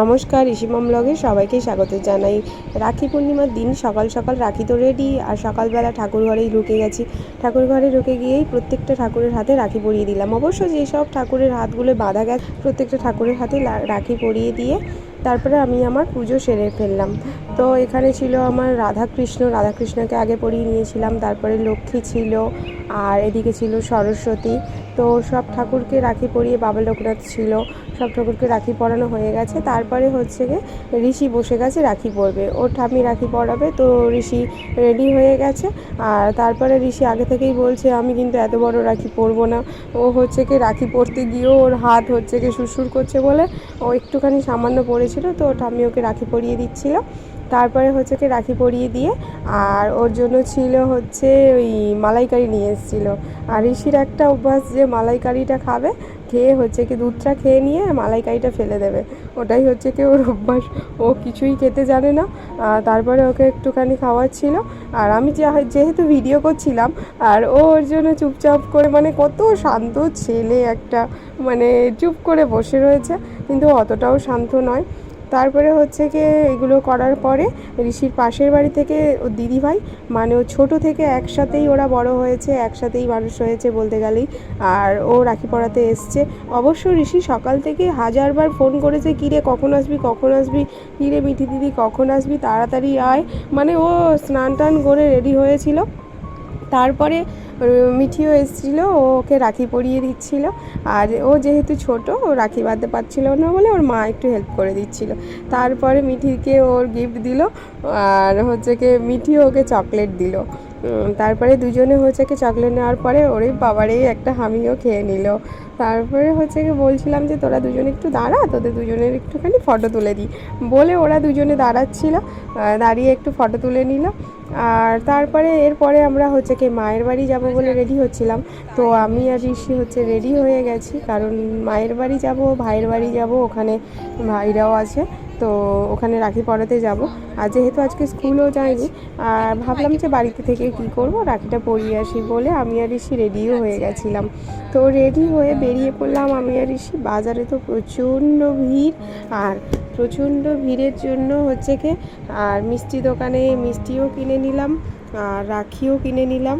নমস্কার ইসিমম ব্লগে সবাইকে স্বাগত জানাই। রাখি পূর্ণিমার দিন সকাল সকাল রাখি তো রেডি আর সকালবেলা ঠাকুর ঘরেই ঢুকে গেছি। ঠাকুর ঘরে ঢুকে গিয়েই প্রত্যেকটা ঠাকুরের হাতে রাখি পরিয়ে দিলাম। অবশ্য যেসব ঠাকুরের হাতগুলো বাঁধা গেছে, প্রত্যেকটা ঠাকুরের হাতে রাখি পরিয়ে দিয়ে তারপরে আমি আমার পুজো সেরে ফেললাম। তো এখানে ছিল আমার রাধাকৃষ্ণ। রাধাকৃষ্ণকে আগে পরিয়ে নিয়েছিলাম, তারপরে লক্ষ্মী ছিল, আর এদিকে ছিল সরস্বতী। তো সব ঠাকুরকে রাখি পরিয়ে বাবা লোকনাথ ছিল, সব ঠাকুরকে রাখি পরানো হয়ে গেছে। তারপরে হচ্ছে গিয়ে ঋষি বসে গেছে রাখি পরবে। ওর ঠামি রাখি পরাবে, তো ঋষি রেডি হয়ে গেছে। আর তারপরে ঋষি আগে থেকেই বলছে, আমি কিন্তু এত বড় রাখি পরবো না। ও হচ্ছে কি রাখি পরতে গিয়েও ওর হাত হচ্ছে কি সুরসুর করছে বলে ও একটুখানি সামান্য পড়েছিল, তো ওর ঠাম্মি ওকে রাখি পরিয়ে দিচ্ছিল। তারপরে হচ্ছে কি রাখি পরিয়ে দিয়ে, আর ওর জন্য ছিল হচ্ছে ওই মালাইকারি নিয়ে এসেছিল। আর ঋষির একটা অভ্যাস যে মালাইকারিটা খাবে, খেয়ে হচ্ছে কি দুধটা খেয়ে নিয়ে মালাইকারিটা ফেলে দেবে। ওটাই হচ্ছে কি ওর অভ্যাস। ও কিছুই খেতে জানে না। তারপরে ওকে একটুখানি খাওয়াচ্ছিল। আর আমি যেহেতু ভিডিও করছিলাম, আর ও ওর জন্য চুপচাপ করে মানে কত শান্ত ছেলে একটা মানে চুপ করে বসে রয়েছে। কিন্তু অতটাও শান্ত নয়। তারপরে হচ্ছে কি এগুলো করার পরে ঋষির পাশের বাড়ি থেকে ও দিদিভাই মানে ও ছোটো থেকে একসাথেই ওরা বড় হয়েছে, একসাথেই মানুষ হয়েছে বলতে গেলেই। আর ও রাখি পড়াতে এসছে। অবশ্য ঋষি সকাল থেকে হাজারবার ফোন করেছে কিরে কখন আসবি কখন আসবি? কিরে মিঠি দিদি, কখন আসবি? তাড়াতাড়ি আয়। মানে ও স্নান টান করে রেডি হয়েছিল। তারপরে মিঠিও এসেছিল, ওকে রাখি পরিয়ে দিচ্ছিল। আর ও যেহেতু ছোট, ও রাখি বাঁধতে পারছিল না বলে ওর মা একটু হেল্প করে দিচ্ছিল। তারপরে মিঠিকে ওর গিফট দিল, আর হচ্ছে কি মিঠিও ওকে চকলেট দিল। তারপরে দুজনে হচ্ছে কি চকলেট নেওয়ার পরে ওরে বাবারে, একটা হামিও খেয়ে নিল। তারপরে হচ্ছে কি বলছিলাম যে, তোরা দুজনে একটু দাঁড়া, তোদের দুজনের একটুখানি ফটো তুলে দিই। বলে ওরা দুজনে দাঁড়াচ্ছিল দাঁড়িয়ে একটু ফটো তুলে নিল। আর তারপরে এরপরে আমরা হচ্ছে কি মায়ের বাড়ি যাব বলে রেডি হচ্ছিলাম। তো আমি আর ঋষি হচ্ছে রেডি হয়ে গেছি, কারণ মায়ের বাড়ি যাব, ভাইয়ের বাড়ি যাব, ওখানে ভাইরাও আছে। তো ওখানে রাখি পরাতে যাব। আর যেহেতু আজকে স্কুলেও যাইনি, আর ভাবলাম যে বাড়িতে থেকে কি করব, রাখিটা পরিয়ে আসি বলে আমি আর ঋষি রেডিও হয়ে গেছিলাম। তো রেডি হয়ে বেরিয়ে পড়লাম আমি আর ঋষি। বাজারে তো প্রচণ্ড ভিড়, আর প্রচণ্ড ভিড়ের জন্য হচ্ছে কি, আর মিষ্টি দোকানে মিষ্টিও কিনে নিলাম, আর রাখিও কিনে নিলাম।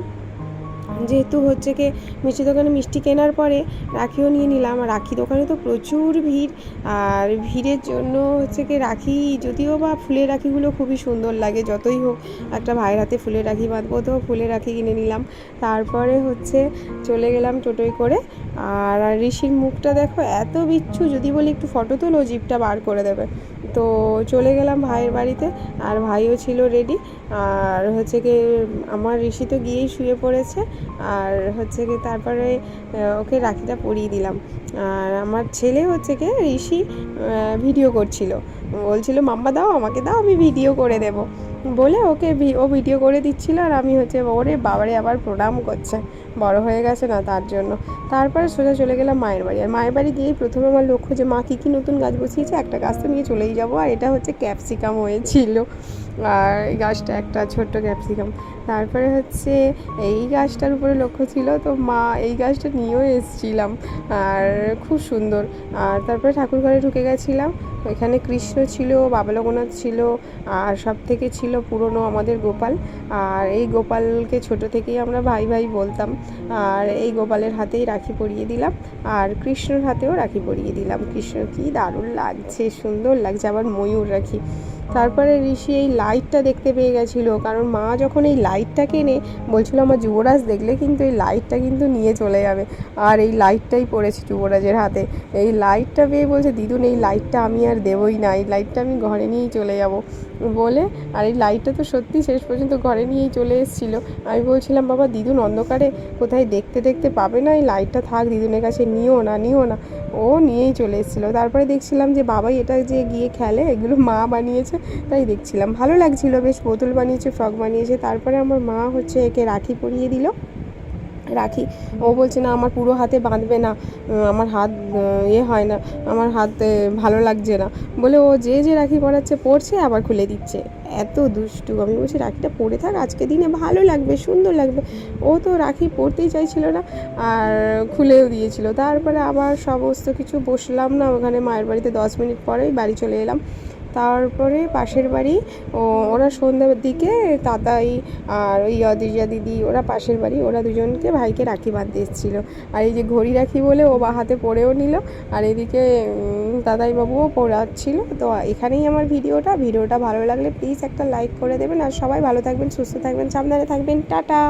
যেহেতু হচ্ছে কি মিষ্টি দোকানে মিষ্টি কেনার পরে রাখিও নিয়ে নিলাম। আর রাখি দোকানে তো প্রচুর ভিড়। আর ভিড়ের জন্য হচ্ছে কি রাখি, যদিও বা ফুলের রাখিগুলো খুবই সুন্দর লাগে, যতই হোক একটা ভাইয়ের হাতে ফুলের রাখি বাঁধবো তো ফুলের রাখি কিনে নিলাম। তারপরে হচ্ছে চলে গেলাম টোটোয় করে। আর ঋষির মুখটা দেখো এত বিচ্ছু, যদি বলি একটু ফটো তোলো, জিপটা বার করে দেবে। তো চলে গেলাম ভাইয়ের বাড়িতে, আর ভাইও ছিল রেডি আর হচ্ছে কি আমার ঋষি তো গিয়েই শুয়ে পড়েছে, আর হচ্ছে কি তারপরে ওকে রাখিটা পরিয়ে দিলাম। আর আমার ছেলে হচ্ছে কি ঋষি ভিডিও করছিল। বলছিল, মাম্মা দাও আমাকে, দাও আমি ভিডিও করে দেব। বলে ওকে ও ভিডিও করে দিচ্ছিল আর আমি হচ্ছে ওরে বাবারে আবার প্রণাম করছে। বড় হয়ে গেছে না তার জন্য। তারপরে সোজা চলে গেলাম মায়ের বাড়ি। আর মায়ের বাড়ি গিয়েই প্রথমে আমার লক্ষ্য যে মা কী কী নতুন গাছ বসিয়েছে, একটা গাছ তো নিয়ে চলেই যাব। আর এটা হচ্ছে ক্যাপসিকাম হয়েছিল। আর এই গাছটা একটা ছোট্ট ক্যাপসিকাম। তারপরে হচ্ছে এই গাছটার উপরে লক্ষ্য ছিল, তো মা এই গাছটা নিয়েও এসেছিলাম আর খুব সুন্দর। আর তারপরে ঠাকুর ঘরে ঢুকে গেছিলাম। এখানে কৃষ্ণ ছিল, বাবা লোকনাথ ছিল, আর সব থেকে ছিল পুরনো আমাদের গোপাল। আর এই গোপালকে ছোট থেকেই আমরা ভাই ভাই বলতাম। আর এই গোপালের হাতেই রাখি পরিয়ে দিলাম, আর কৃষ্ণর হাতেও রাখি পরিয়ে দিলাম। কৃষ্ণ কি দারুণ লাগছে, সুন্দর লাগছে, আবার ময়ূর রাখি। তারপরে ঋষি এই লাইটটা দেখতে পেয়ে গেছিল, কারণ মা যখন এই লাইটটা কেনে বলছিল, আমার যুবরাজ, দেখলে কিন্তু এই লাইটটা কিন্তু নিয়ে চলে যাবে। আর এই লাইটটাই পড়েছে যুবরাজের হাতে। এই লাইটটা পেয়ে বলছে, দিদুন, এই লাইটটা আমি আর দেবই না, এই লাইটটা আমি ঘরে নিয়েই চলে যাব। বলে, আর এই লাইটটা তো সত্যি শেষ পর্যন্ত ঘরে নিয়েই চলে এসেছিল। আমি বলছিলাম, বাবা, দিদুন অন্ধকারে কোথায় দেখতে দেখতে পাবে না? এই লাইটটা থাক, দিদুনের কাছে নিও না নিও না। ও নিয়েই চলে এসেছিল। তারপরে দেখছিলাম যে, বাবাই এটা যে গিয়ে খেলে, এগুলো মা বানিয়েছে। তাই দেখছিলাম। ভালো লাগছিল, বেশ বোতল বানিয়েছে, ফ্রক বানিয়েছে। তারপরে আমার মা হচ্ছে একে রাখি পরিয়ে দিল। রাখি, ও বলছে, না, আমার পুরো হাতে বাঁধবে না আমার হাত ইয়ে হয় না, আমার হাতে ভালো লাগছে না। বলে ও যে যে রাখি পরাচ্ছে, পরছে, আবার খুলে দিচ্ছে। এত দুষ্টু, আমি বলছি, রাখিটা পরে থাক, আজকে দিনে ভালো লাগবে, সুন্দর লাগবে। ও তো রাখি পরতেই চাইছিল না, আর খুলেও দিয়েছিল। তারপরে আবার সমস্ত কিছু বসলাম না, ওখানে মায়ের বাড়িতে দশ মিনিট পরেই বাড়ি চলে এলাম। তারপরে পাশের বাড়ি ও ওরা সন্ধ্যার দিকে তাতাই আর ওই অদিজা দিদি ওরা পাশের বাড়ি ওরা দুজনকে ভাইকে রাখি বাঁধতে এসেছিল। আর এই যে ঘড়ি রাখি বলে ও বা হাতে পরেও নিল আর এদিকে উম, দাদাই বাবুও পড়াচ্ছিল। তো এখানেই আমার ভিডিওটা। ভিডিওটা ভালো লাগলে প্লিজ একটা লাইক করে দেবেন। আর সবাই ভালো থাকবেন সুস্থ থাকবেন সাবধানে থাকবেন। টাটা!